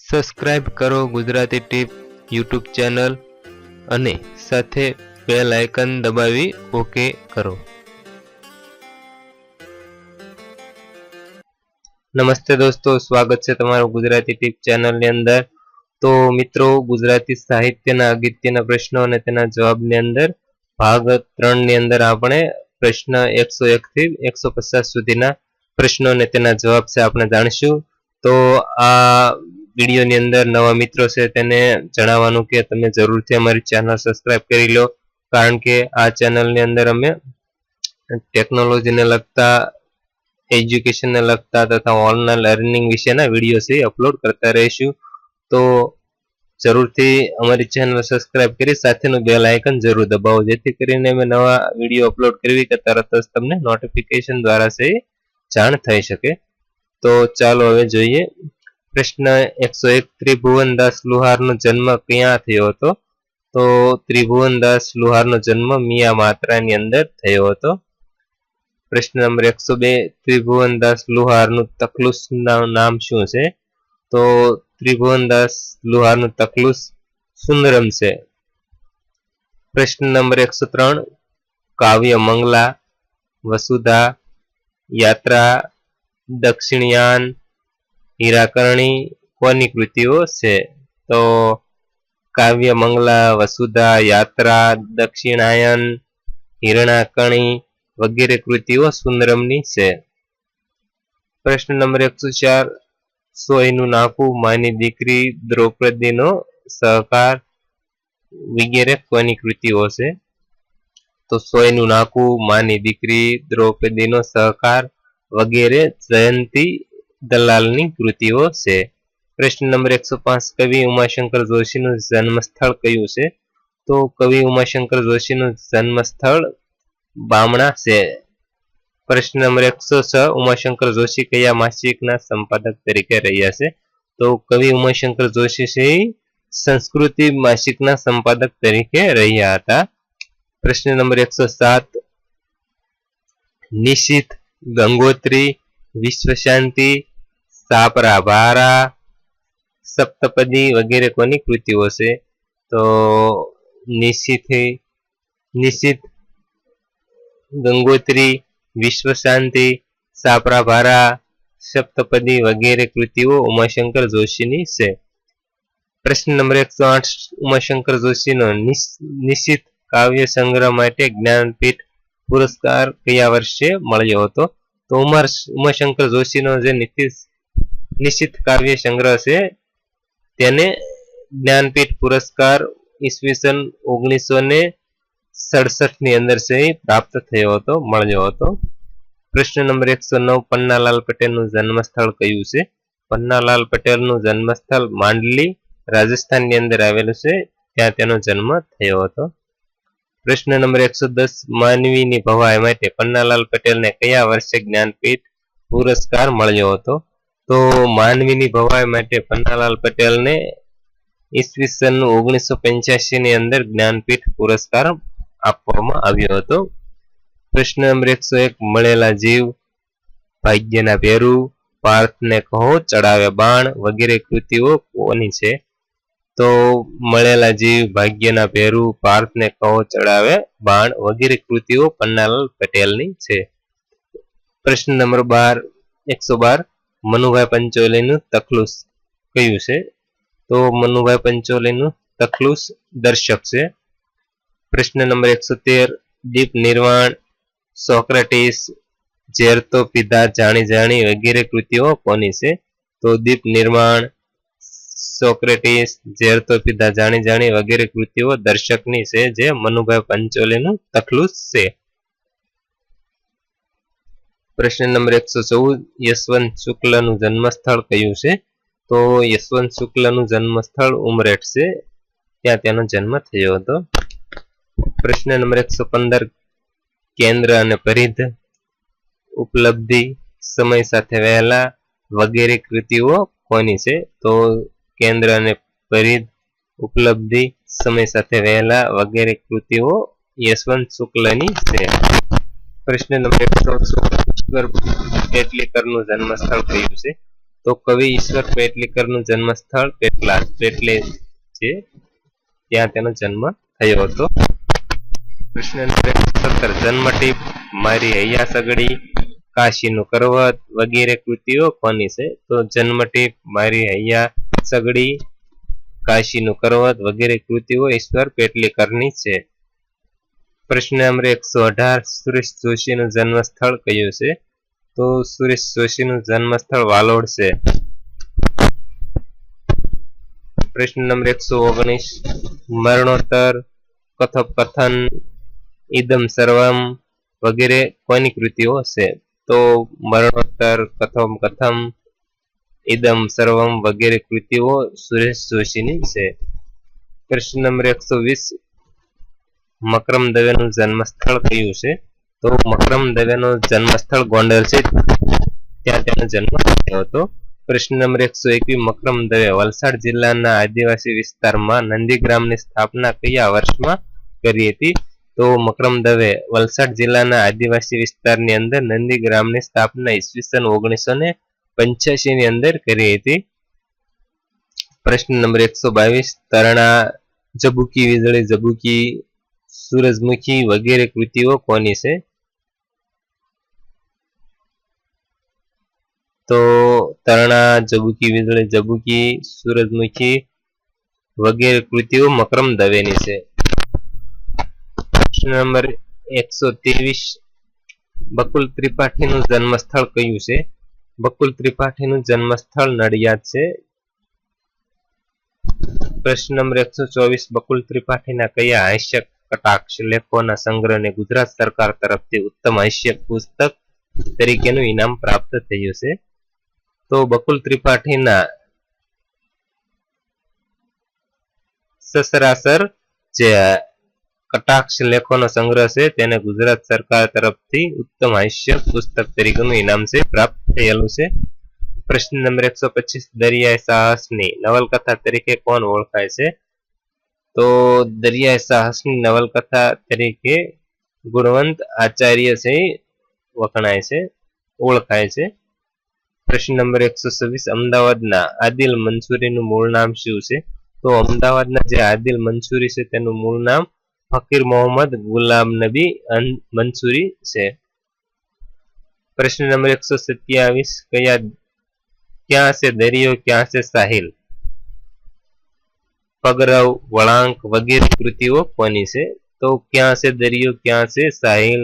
Subscribe કરો Gujarati tip YouTube channel અને સાથે બેલ આઇકન દબાવી ઓકે કરો. નમસ્તે દોસ્તો, સ્વાગત છે તમારું ગુજરાતી ટીપ ચેનલની અંદર. તો મિત્રો, ગુજરાતી સાહિત્યના અગત્યના પ્રશ્નો અને તેના જવાબની અંદર ભાગ ત્રણની અંદર આપણે પ્રશ્ન એકસો એક થી એકસો પચાસ સુધીના પ્રશ્નો અને તેના જવાબ છે આપણે જાણીશું. તો આ વિડીયોની અંદર નવા મિત્રો છે તેને જણાવવાનું કે તમે જરૂરથી અમારી ચેનલ સબસ્ક્રાઇબ કરી લો. કારણ કે આ ચેનલની અંદર અમે ટેકનોલોજીને લગતા એજ્યુકેશનને લગતા તથા ઓનલાઈન લર્નિંગ વિશેના વીડિયો છે અપલોડ કરતા રહીશું. તો જરૂરથી અમારી ચેનલ સબસ્ક્રાઇબ કરી સાથેનું બેલ આઇકન જરૂર દબાવો. જેથી કરીને અમે નવા વીડિયો અપલોડ કરવી કે તરત જ તમને નોટિફિકેશન દ્વારા છે જાણ થઈ શકે. તો ચાલો હવે જોઈએ પ્રશ્ન એકસો એક ત્રિભુવનદાસ લુહારનો જન્મ ક્યાં થયો હતો? તો ત્રિભુવનદાસ લુહારનો જન્મ મિયા માત્રાની અંદર થયો હતો. પ્રશ્ન નંબર એકસો બે, ત્રિભુવનદાસ લુહારનું તકલુસ નામ શું છે? તો ત્રિભુવનદાસ લુહારનું તકલુસ સુંદરમ છે. પ્રશ્ન નંબર એકસો ત્રણ, કાવ્ય મંગલા, વસુધા, યાત્રા, દક્ષિણયાન હીરાકરણી કોની કૃતિઓ છે? તો કાવ્ય, મંગલા, વસુધા, યાત્રા, દક્ષિણાયન, હિરણાકણી વગેરે કૃતિઓ સુંદરમની છે. પ્રશ્ન નંબર એકસો ચાર. સોયનું નાકું માની દીકરી દ્રૌપદીનો સહકાર વગેરે કોની કૃતિઓ છે? તો સોયનું નાકું માની દીકરી દ્રૌપદીનો સહકાર વગેરે જયંતી દલાલની કૃતિઓ છે. પ્રશ્ન નંબર એકસો પાંચ, કવિ ઉમાશંકર જોશીનું જન્મસ્થળ કયું છે? તો કવિ ઉમાશંકર જોશીનું જન્મસ્થળ બામણા છે. પ્રશ્ન નંબર એકસો છ, ઉમાશંકર જોશી કયા માસિકના સંપાદક તરીકે રહ્યા છે? તો કવિ ઉમાશંકર જોશી છે સંસ્કૃતિ માસિકના સંપાદક તરીકે રહ્યા હતા. પ્રશ્ન નંબર એકસો સાત, નિશિત ગંગોત્રી વિશ્વ શાંતિ સાપરા ભારા સપ્તપદી વગેરે કોની કૃતિઓ છે? તો નિશ્ચિત નિશ્ચિત ગંગોત્રી વિશ્વ શાંતિ સાપરા ભારા સપ્તપદી વગેરે કૃતિઓ ઉમાશંકર જોશીની છે. પ્રશ્ન નંબર એકસો આઠ, ઉમાશંકર જોશીનો નિશ્ચિત કાવ્ય સંગ્રહ માટે જ્ઞાનપીઠ પુરસ્કાર કયા વર્ષે મળ્યો હતો? તો ઉમર ઉમાશંકર જોશીનો જે નિશ્ચિત કાવ્ય સંગ્રહ છે. તેને જ્ઞાનપીઠ પુરસ્કાર ઈસવીસન ઓગણીસો ને સડસઠની અંદર છે પ્રાપ્ત થયો હતો, મળ્યો હતો. પ્રશ્ન નંબર એકસો નવ, પન્નાલાલ પટેલનું જન્મસ્થળ કયું છે? પન્નાલાલ પટેલનું જન્મસ્થળ માંડલી, રાજસ્થાનની અંદર આવેલું છે. ત્યાં તેનો જન્મ થયો હતો. પ્રશ્ન નંબર એકસો દસ, માનવીની ભવાઈ માટે પન્નાલાલ પટેલને કયા વર્ષે જ્ઞાનપીઠ પુરસ્કાર મળ્યો હતો? તો માનવીની ભવાઈ માટે પન્નાલાલ પટેલને ઈસવીસન ઓગણીસો ની અંદર જ્ઞાનપીઠ પુરસ્કાર આપવામાં આવ્યો હતો. પ્રશ્ન નંબર એકસો એક, મળેલા જીવ, ભાગ્યના ભેરુ, પાર્થને કહો, ચડાવે બાણ વગેરે કૃતિઓ કોની છે? તો મળેલા જીવ, ભાગ્યના ભેરુ, પાર્થને કહો, ચડાવે બાણ વગેરે કૃતિઓ પન્નાલાલ પટેલની છે. પ્રશ્ન નંબર બાર, એકસો બાર મનુભાઈ પંચોલીનું તખલુસ કયું છે? તો મનુભાઈ પંચોલીનું તખલુસ દર્શક છે. પ્રશ્ન નંબર એકસો તેર દીપ નિર્વાણ, સોક્રેટિસ, ઝેર તો પીધા જાણી જાણી વગેરે કૃતિઓ કોની છે? તો દીપ નિર્માણ સોક્રેટિસ ઝેરતો પીધા જાણી જાણી વગેરે કૃતિઓ દર્શકની છે જે મનુભાઈ પંચોલીનું તખલુસ છે. પ્રશ્ન નંબર એકસો ચૌદ, યશવંત શુક્લનું જન્મસ્થળ કયું છે? તો યશવંત શુક્લનું જન્મસ્થળ ઉમરેઠ છે. ત્યાં તેનો જન્મ થયો હતો. પ્રશ્ન નંબર એકસો પંદર, કેન્દ્ર અને પરિધ ઉપલબ્ધિ સમય સાથે વહેલા વગેરે કૃતિઓ કોની છે? તો કેન્દ્ર અને પરિધ ઉપલબ્ધિ સમય સાથે વહેલા વગેરે કૃતિઓ યશવંત શુક્લની છે. પ્રશ્ન નંબર એકસો ઈશ્વર કેટલીકરનું જન્મસ્થળ કયું છે? તો કવિ ઈશ્વર પેટલીકરનું જન્મસ્થળ પેટલા પેટલે છે ત્યાં તેનો જન્મ થયો હતો. નંબર સત્તર જન્મટીપ મારી હૈયા સગડી, કાશીનું કરવત વગેરે કૃતિઓ કોની છે? તો જન્મટીપ મારી હૈયા સગડી, કાશીનું કરવત વગેરે કૃતિઓ ઈશ્વર પેટલીકરની છે. પ્રશ્ન નંબર એકસો અઢાર સુરેશ જોશીનું જન્મસ્થળ કયું છે? તો સુરેશ જોશીનું જન્મસ્થળ વાલોડ છે. પ્રશ્ન નંબર એકસો ઓગણીસ. મરણોત્તર, કથોપકથન ઇદમ સર્વમ વગેરે કોની કૃતિઓ છે? તો મરણોત્તર કથમ કથમ ઇદમ સર્વમ વગેરે કૃતિઓ સુરેશ જોશીની છે. પ્રશ્ન નંબર એકસો વીસ મકરમ દવેનું જન્મસ્થળ કયું છે? તો મકરમ દવેનું જન્મસ્થળ ગોંડલ છે. ત્યાં તેનો જન્મ થયો હતો. પ્રશ્ન નંબર એકસો એકવીસ મકરમ દવે વલસાડ જિલ્લાના આદિવાસી વિસ્તારમાં નંદીગ્રામની સ્થાપના કયા વર્ષમાં કરી હતી? તો મકરમ દવે વલસાડ જિલ્લાના આદિવાસી વિસ્તારની અંદર નંદીગ્રામની સ્થાપના ઈસવીસન ઓગણીસો ને ની અંદર કરી હતી. પ્રશ્ન નંબર એકસો બાવીસ, તરણા જબુકી, વીજળી જબુકી સૂરજમુખી વગેરે કૃતિઓ કોની છે? તો તરણા જબુકી વીજળી જબુકી સૂરજમુખી વગેરે કૃતિઓ મકરમ દવેની છે. પ્રશ્ન નંબર એકસો ત્રેવીસ. બકુલ ત્રિપાઠીનું જન્મસ્થળ કયું છે? બકુલ ત્રિપાઠીનું જન્મસ્થળ નડિયાદ છે. પ્રશ્ન નંબર એકસો ચોવીસ. બકુલ ત્રિપાઠીના કયા હાસ્ય કટાક્ષ લેખોના સંગ્રહને ગુજરાત સરકાર તરફથી ઉત્તમ હાસ્ય પુસ્તક તરીકેનું ઇનામ પ્રાપ્ત થયું છે. તો બકુલ ત્રિપાઠીના સસરાસર જે કટાક્ષ લેખોનો સંગ્રહ છે તેને ગુજરાત સરકાર તરફથી ઉત્તમ હાસ્ય પુસ્તક તરીકેનું ઇનામ છે પ્રાપ્ત થયેલું છે. પ્રશ્ન નંબર એકસો પચીસ દરિયાઈ સાહસની નવલકથા તરીકે કોણ ઓળખાય છે? તો દરિયાઈ સાહસની નવલકથા તરીકે ગુણવંત આચાર્ય છે વખણાય છે, ઓળખાય છે. પ્રશ્ન નંબર એકસો છવ્વીસ, અમદાવાદના આદિલ મંસૂરીનું મૂળ નામ શું છે? તો અમદાવાદના જે આદિલ મંસૂરી છે તેનું મૂળ નામ ફકીર મોહમ્મદ ગુલામ નબી મંસૂરી છે. પ્રશ્ન નંબર એકસો સત્યાવીસ, કયા, ક્યાં છે દરિયો, ક્યાં છે સાહિલ? પગરવ, વળાંક વગેરે કૃતિઓ કોની છે? તો ક્યાં છે દરિયો, ક્યાં છે સાહિલ?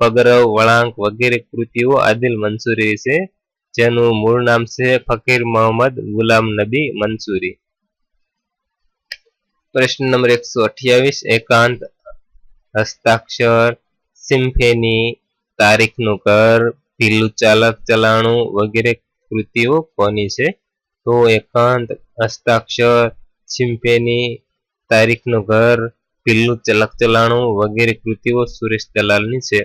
પગરવ, વળાંક વગેરે કૃતિઓ આદિલ મંસૂરી છે, જેનું મૂળ નામ છે ફકીર મોહમ્મદ ગુલામ નબી મંસૂરી. પ્રશ્ન નંબર એકસો અઠ્યાવીસ, એકાંત, હસ્તાક્ષર, સિમ્ફેની, તારીખનું ઘર પીલું ચાલક ચલાણું વગેરે કૃતિઓ કોની છે? તો એકાંત, હસ્તાક્ષર સિમ્ફેની તારીખનું ઘર, પિલ્લું ચલકચલાણું વગેરે કૃતિઓ સુરેશ દલાલની છે.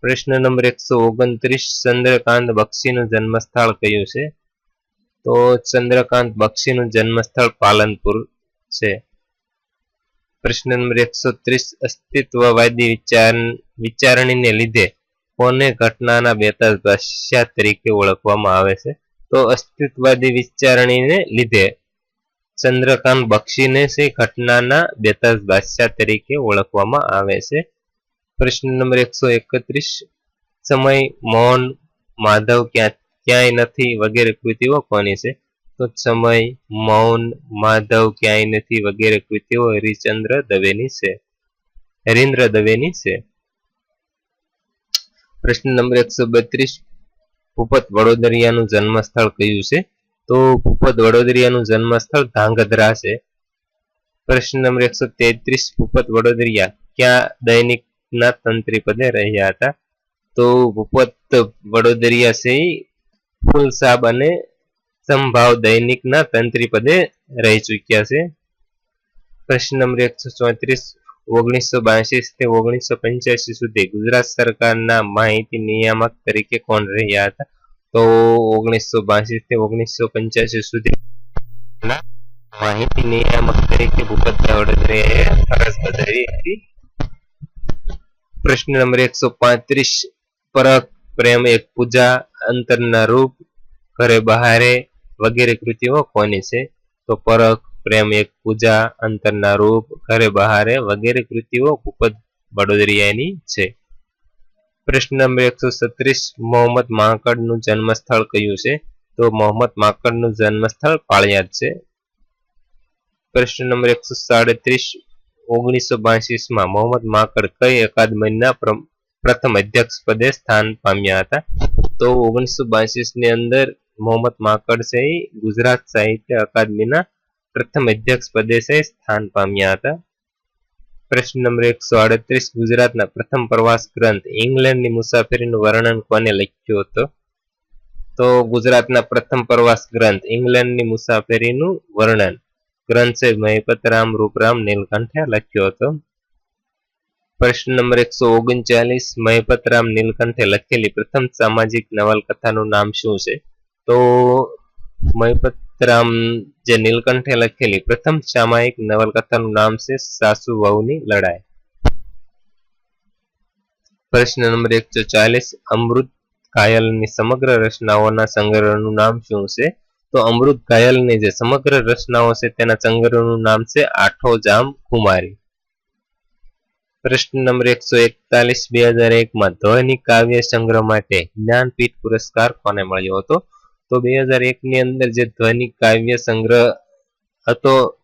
પ્રશ્ન નંબર એકસો ઓગણત્રીસ, ચંદ્રકાંત બક્ષીનું જન્મસ્થળ કયું છે? તો ચંદ્રકાંત બક્ષીનું જન્મસ્થળ પાલનપુર છે. પ્રશ્ન નંબર એકસો ત્રીસ, અસ્તિત્વવાદી વિચાર, વિચારણીને લીધે કોને ઘટનાના બેતાજ ભાષ્યા તરીકે ઓળખવામાં આવે છે? તો અસ્તિત્વવાદી વિચારણીને લીધે ચંદ્રકાંત બક્ષીને છે ઘટનાના બેતાજ બાદશાહ તરીકે ઓળખવામાં આવે છે. પ્રશ્ન નંબર એકસો એકત્રીસ, સમય, મૌન, માધવ ક્યાં, ક્યાંય નથી વગેરે કૃતિઓ કોની છે? તો સમય, મૌન, માધવ ક્યાંય નથી વગેરે કૃતિઓ હરિચંદ્ર દવેની છે. હરીન્દ્ર દવેની છે. પ્રશ્ન નંબર એકસો બત્રીસ, ભૂપત વડોદરિયાનું જન્મસ્થળ કયું છે? તો ભૂપત વડોદરિયાનું જન્મસ્થળ ધાંગધ્રા છે. પ્રશ્ન નંબર એકસો તેત્રીસ, ભૂપત વડોદરિયા ક્યાં દૈનિકના તંત્રી પદે રહ્યા હતા? તો ભૂપત વડોદરિયા છે ફૂલસાબ અને સંભાવ દૈનિકના તંત્રી પદે રહી ચૂક્યા છે. પ્રશ્ન નંબર એકસો ચોત્રીસ, ઓગણીસો બાસી થી ઓગણીસો પંચ્યાસી સુધી ગુજરાત સરકારના માહિતી નિયામક તરીકે કોણ રહ્યા હતા? તો ઓગણીસો બાસી થી ઓગણીસો પંચ્યાસી સુધી માહિતી નિયામક તરીકે ભૂપતભાઈ હતી. પ્રશ્ન નંબર એકસો પાંત્રીસ, પરક, પ્રેમ, એક પૂજા, અંતરના રૂપ, ઘરે બહારે વગેરે કૃતિઓ કોની છે? તો પરખ પ્રેમ, એક પૂજા, અંતરના રૂપ, ઘરે બહારે વગેરે કૃતિઓ ભૂપત વડોદરિયાની છે. પ્રશ્ન નંબર એકસો છત્રીસ, મોહમ્મદ માંકડનું જન્મસ્થળ કયું છે? તો મોહમ્મદ માંકડનું જન્મસ્થળ પાળિયાદ છે. પ્રશ્ન નંબર એકસો સાડત્રીસ, ઓગણીસો બાસીસમાં મોહમ્મદ માંકડ કઈ અકાદમીના પ્રથમ અધ્યક્ષ પદે સ્થાન પામ્યા હતા? તો ઓગણીસો ની અંદર મોહમ્મદ માંકડ છે ગુજરાત સાહિત્ય અકાદમીના પ્રથમ અધ્યક્ષ પદે સ્થાન પામ્યા હતા. પ્રશ્ન નંબર એકસો આડત્રીસ, ગુજરાતના પ્રથમ પ્રવાસ ગ્રંથ ઇંગ્લેન્ડની મુસાફરીનું વર્ણન કોને લખ્યું હતું? તો ગુજરાતના પ્રથમ પ્રવાસ ગ્રંથ ઇંગ્લેન્ડની મુસાફરીનું વર્ણન ગ્રંથ છે મહિપતરામ રૂપરામ નીલકંઠે લખ્યો હતો. પ્રશ્ન નંબર એકસો ઓગણચાલીસ, મહિપતરામ નીલકંઠે લખેલી પ્રથમ સામાજિક નવલકથાનું નામ શું છે? તો મહિપતરામ જે નીલકંઠે લખેલી પ્રથમ સામાયિક નવલકથાનું નામ છે સાસુ વહુની લડાઈ. પ્રશ્ન નંબર એકસો ચાલીસ, અમૃત ઘાયલની સમગ્ર રચનાઓના સંગ્રહનું નામ શું છે? તો અમૃત ઘાયલની જે સમગ્ર રચનાઓ છે તેના સંગ્રહનું નામ છે આઠો જામ કુમારી. પ્રશ્ન નંબર એકસો એકતાલીસ, બે હજાર એકમાં ધ્વનિ કાવ્ય સંગ્રહ માટે જ્ઞાનપીઠ પુરસ્કાર કોને મળ્યો હતો? તો બે હજાર એક ની અંદર જે ધ્વનિ કાવ્ય સંગ્રહ હતો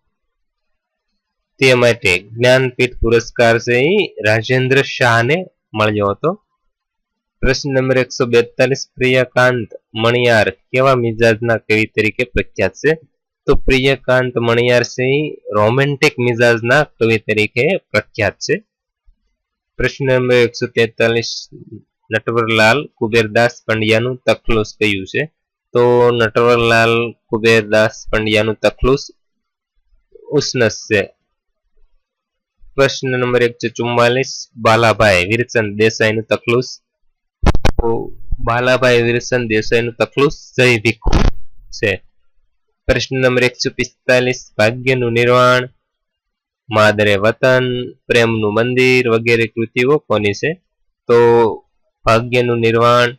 તે માટે જ્ઞાનપીઠ પુરસ્કાર છે એ રાજેન્દ્ર શાહને મળ્યો હતો. પ્રશ્ન નંબર એકસો બેતાલીસ, પ્રિયકાંત મણિયાર કેવા મિજાજના કવિ તરીકે પ્રખ્યાત છે? તો પ્રિયકાંત મણિયાર છે રોમેન્ટિક મિજાજના કવિ તરીકે પ્રખ્યાત છે. પ્રશ્ન નંબર એકસો તેતાલીસ, નટવરલાલ કુબેરદાસ પંડ્યાનું તખલુસ કયું છે? તો નટવરલાલ કુબેરદાસ પંડ્યાનું તખલુસ છે પ્રશ્ન નંબર એકસો ચુમ્માલીસ, બાલાભાઈ વિરચંદ દેસાઈનું તખલુસ. બાલાભાઈ વિરસન દેસાઈનું તખલુસ જય ભીખુ છે. પ્રશ્ન નંબર એકસો પિસ્તાલીસ, ભાગ્યનું નિર્વાણ, માદરે વતન, પ્રેમનું મંદિર વગેરે કૃતિઓ કોની છે? તો ભાગ્યનું નિર્વાણ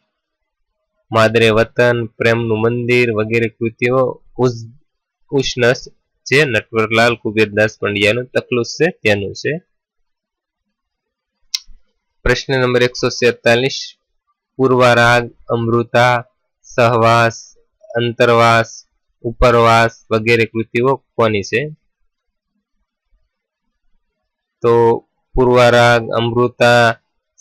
માદરે વતન, પ્રેમનું મંદિર વગેરે કૃતિઓ ઉષ્ણસ જે નટવરલાલ કુબેરદાસ પંડ્યાનું તકલુસ છે, તેનું છે. પ્રશ્ન નંબર એકસો સેતાલીસ, પૂર્વરાગ, અમૃતા, સહવાસ, અંતરવાસ, ઉપરવાસ વગેરે કૃતિઓ કોની છે? તો પૂર્વરાગ, અમૃતા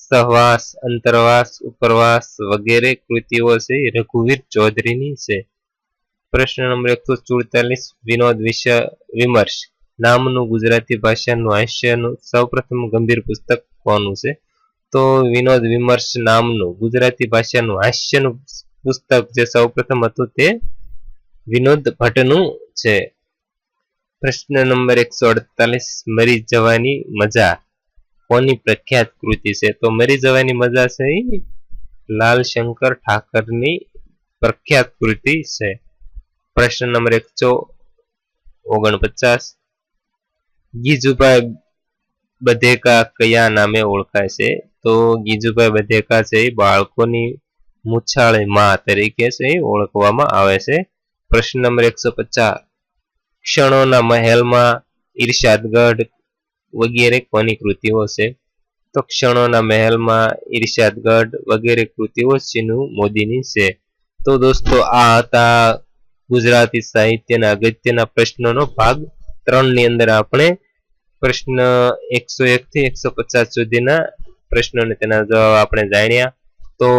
સહવાસ, અંતરવાસ, ઉપરવાસ વગેરે કૃતિઓ છે. રઘુવીર ચૌધરીની છે. પ્રશ્ન નંબર એકસો ચુડતાલીસ વિનોદ વિમર્શ. નામનું ગુજરાતી ભાષાનું હાસ્યનું સૌપ્રથમ ગંભીર પુસ્તક કોનું છે? તો વિનોદ વિમર્શ નામનું ગુજરાતી ભાષાનું હાસ્યનું પુસ્તક જે સૌપ્રથમ હતું તે વિનોદ ભટ્ટનું છે. પ્રશ્ન નંબર એકસો અડતાલીસ, મરી જવાની મજા. કોની પ્રખ્યાત કૃતિ છે? તો મરી જવાની મજા છે લાલ શંકર ઠાકરની પ્રખ્યાત કૃતિ છે. પ્રશ્ન નંબર એકસો ઓગણપચાસ. ગીજુભાઈ બધેકા કયા નામે ઓળખાય છે? તો ગીજુભાઈ બધેકા છે બાળકોની મુછાળી માં તરીકે છે ઓળખવામાં આવે છે. પ્રશ્ન નંબર એકસો પચાસ. ક્ષણોના મહેલમાં ઈર્ષાદગઢ વગેરે કોની કૃતિઓ છે? તો ક્ષણોના મહેલમાં ઈર્ષાદગઢ વગેરે કૃતિઓ ચીનુ મોદીની છે. તો દોસ્તો, આ હતા ગુજરાતી સાહિત્યના અગત્યના પ્રશ્નોનો ભાગ ત્રણની અંદર આપણે પ્રશ્ન એકસો એકથી એકસો પચાસ સુધીના પ્રશ્નોને તેના જવાબ આપણે જાણ્યા. તો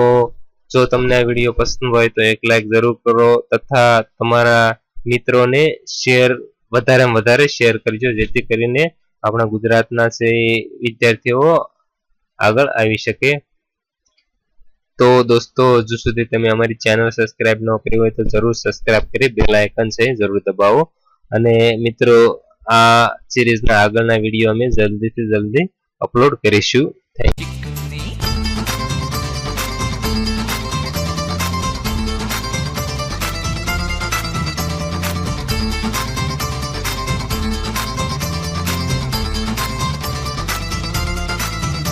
જો તમને આ વીડિયો પસંદ હોય તો એક લાઈક જરૂર કરો તથા તમારા મિત્રોને શેર, વધારેમાં વધારે શેર કરજો, જેથી કરીને આપણા ગુજરાતના છે વિદ્યાર્થીઓ આગળ આવી શકે. તો દોસ્તો, હજુ સુધી તમે અમારી ચેનલ સબસ્ક્રાઇબ ન કરી હોય તો જરૂર સબસ્ક્રાઇબ કરી, બેલ આઇકન છે જરૂર દબાવો. અને મિત્રો, આ સિરીઝના આગળના વીડિયો અમે જલ્દીથી જલ્દી અપલોડ કરીશું. Thank you.